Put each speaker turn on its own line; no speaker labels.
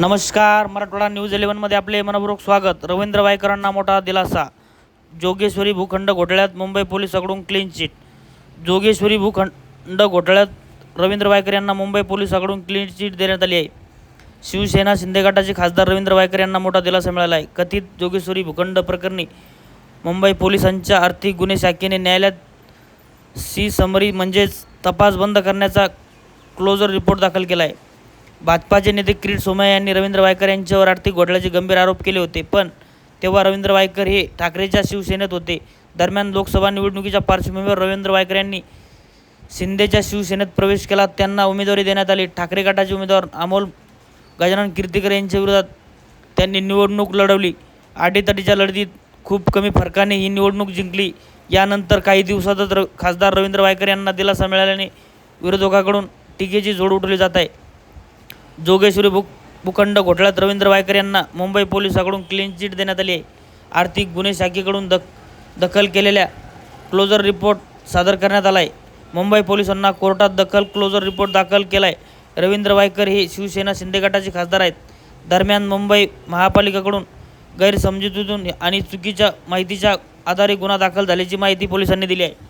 नमस्कार मराठवाडा न्यूज इलेव्हनमध्ये आपले मनपूर्वक स्वागत. रवींद्र वायकरांना मोठा दिलासा. जोगेश्वरी भूखंड घोटाळ्यात मुंबई पोलिसाकडून क्लीन चिट जोगेश्वरी भूखंड घोटाळ्यात रवींद्र वायकर यांना मुंबई पोलिसाकडून क्लीन चिट देण्यात आली आहे. शिवसेना शिंदे गटाचे खासदार रवींद्र वायकर यांना मोठा दिलासा मिळाला आहे. कथित जोगेश्वरी भूखंड प्रकरणी मुंबई पोलिसांच्या आर्थिक गुन्हे शाखेने न्यायालयात सी समरी म्हणजेच तपास बंद करण्याचा क्लोजर रिपोर्ट दाखल केला आहे. भाजपाचे नेते किरीट सोमय्या यांनी रवींद्र वायकर यांच्यावर आर्थिक घोटाळ्याचे गंभीर आरोप केले होते. पण तेव्हा रवींद्र वायकर हे ठाकरेच्या शिवसेनेत होते. दरम्यान लोकसभा निवडणुकीच्या पार्श्वभूमीवर रवींद्र वायकर यांनी शिंदेच्या शिवसेनेत प्रवेश केला. त्यांना उमेदवारी देण्यात आली. ठाकरे गटाचे उमेदवार अमोल गजानन कीर्तीकर यांच्या विरोधात त्यांनी निवडणूक लढवली. आटीतटीच्या लढतीत खूप कमी फरकाने ही निवडणूक जिंकली. यानंतर काही दिवसातच र खासदार रवींद्र वायकर यांना दिलासा मिळाल्याने विरोधकाकडून टीकेची जोड उठवली जात आहे. जोगेश्वरी भू भूखंड घोटाळ्यात रवींद्र वायकर यांना मुंबई पोलिसांकडून क्लीन चिट देण्यात आली आहे. आर्थिक गुन्हे शाखेकडून दख दखल केलेल्या क्लोजर रिपोर्ट सादर करण्यात आला आहे मुंबई पोलिसांना कोर्टात दखल क्लोजर रिपोर्ट दाखल केला आहे रवींद्र वायकर हे शिवसेना शिंदे गटाचे खासदार आहेत. दरम्यान मुंबई महापालिकेकडून गैरसमजुतीतून आणि चुकीच्या माहितीच्या आधारे गुन्हा दाखल झाल्याची माहिती पोलिसांनी दिली आहे.